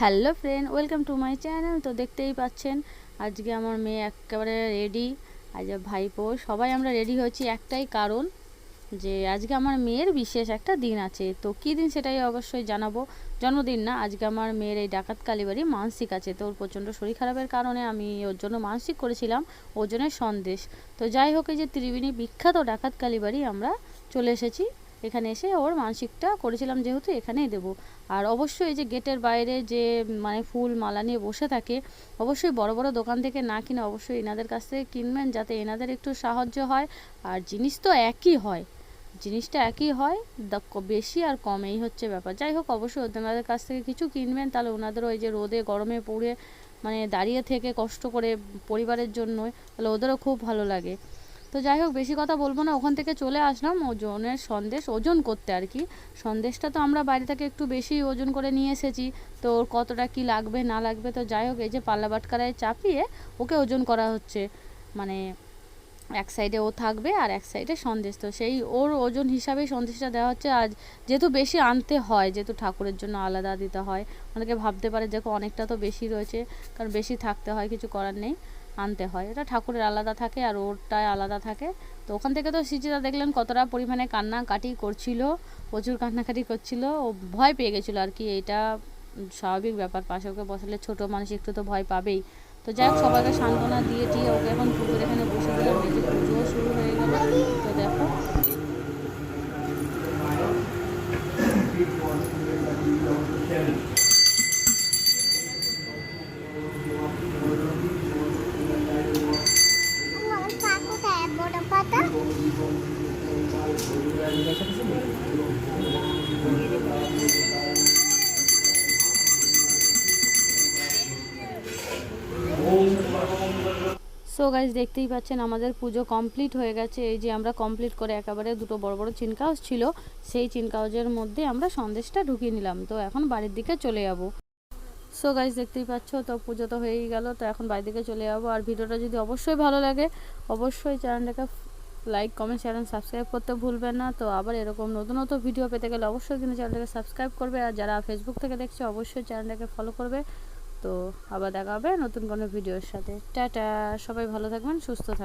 Hello friend, welcome to my channel. তো দেখতেই পাচ্ছেন, আজকে আমার মেয়ে একেবারে রেডি। আজ ভাইপো, সবাই আমরা রেডি হয়েছি একটাই কারণ যে আজকে আমার মেয়ের বিশেষ একটা দিন আছে। তো কী দিন সেটাই অবশ্যই জানাব। জন্মদিন না, আজকে আমার মেয়ের এই ডাকাত কালীবাড়ি মানসিক আছে। তো ওর প্রচণ্ড শরীর খারাপের কারণে আমি ওর জন্য মানসিক করেছিলাম ওজনের সন্দেশ। তো যাই হোক, এই যে ত্রিবেণী বিখ্যাত ডাকাত কালীবাড়ি, আমরা চলে এসেছি। এখানে এসে ওর মানসিকটা করেছিলাম যেহেতু এখানেই দেবো। আর অবশ্যই এই যে গেটের বাইরে যে মানে ফুল মালা নিয়ে বসে থাকে, অবশ্যই বড় বড় দোকান থেকে না কিনে অবশ্যই এনাদের কাছ থেকে কিনবেন যাতে এনাদের একটু সাহায্য হয়। আর জিনিস তো একই হয়, জিনিসটা একই হয় বেশি আর কম এই হচ্ছে ব্যাপার। যাই হোক, অবশ্যই ওনাদের কাছ থেকে কিছু কিনবেন, তাহলে ওনাদেরও ওই যে রোদে, গরমে পড়ে মানে দাঁড়িয়ে থেকে কষ্ট করে পরিবারের জন্য তাহলে ওদেরও খুব ভালো লাগে। তো যাই হোক, বেশি কথা বলব না। ওখান থেকে চলে আসলাম ওজনের সন্দেশ, ওজন করতে আর কি। সন্দেশটা তো আমরা বাইরে থেকে একটু বেশি ওজন করে নিয়ে এসেছি। তো ওর কতটা কি লাগবে, না লাগবে, তো যাই হোক, এই যে পাল্লা বাটকারায় চাপিয়ে ওকে ওজন করা হচ্ছে। মানে এক সাইডে ও থাকবে আর এক সাইডে সন্দেশ। তো সেই ওর ওজন হিসাবেই সন্দেশটা দেওয়া হচ্ছে। আজ যেহেতু বেশি আনতে হয়, যেহেতু ঠাকুরের জন্য আলাদা দিতে হয়, অনেকে ভাবতে পারে, দেখো অনেকটা তো বেশি রয়েছে, কারণ বেশি থাকতে হয়, কিছু করার নেই। আনতে হয়। এটা ঠাকুরের আলাদা থাকে আর ওরটায় আলাদা থাকে। তো ওখান থেকে তো সিজিদা দেখলেন কতটা পরিমাণে কান্নাকাটি করছিল, প্রচুর কান্নাকাটি করছিল। ও ভয় পেয়ে গেছিল আর কি, এটা স্বাভাবিক ব্যাপার। পাশে ওকে বসালে ছোটো মানুষ একটু তো ভয় পাবেই। তো যাই হোক, সবাইকে সান্ত্বনা দিয়ে দিয়ে ওকে এখন পুজোর এখানে বসে দিলাম। এই যে পুজোও শুরু হয়ে গেল। তো দেখো। কাকু সো গাইজ দেখতেই পাচ্ছেন, আমাদের পুজো কমপ্লিট হয়ে গেছে। এই যে আমরা কমপ্লিট করে একেবারে দুটো বড় বড় চিনকাউজ ছিল, সেই চিনকাউজের মধ্যে আমরা সন্দেশটা ঢুকিয়ে নিলাম। তো এখন বাড়ির দিকে চলে যাব। সো গাইজ দেখতেই পাচ্ছ, তো পুজো তো হয়েই গেল, তো এখন বাড়ির দিকে চলে যাব। আর ভিডিওটা যদি অবশ্যই ভালো লাগে, অবশ্যই চ্যানেলটাকে like comment share and subscribe করতে ভুলবেন না। তো আবার এরকম নতুন নতুন ভিডিও পেতে গেলে অবশ্যই কিন্তু চ্যানেলটাকে সাবস্ক্রাইব করবে। আর যারা ফেসবুক থেকে দেখছে, অবশ্যই চ্যানেলটাকে ফলো করবে। তো আবার দেখা হবে নতুন কোনো ভিডিওর সাথে। টাটা! সবাই ভালো থাকবেন, সুস্থ থাকবেন।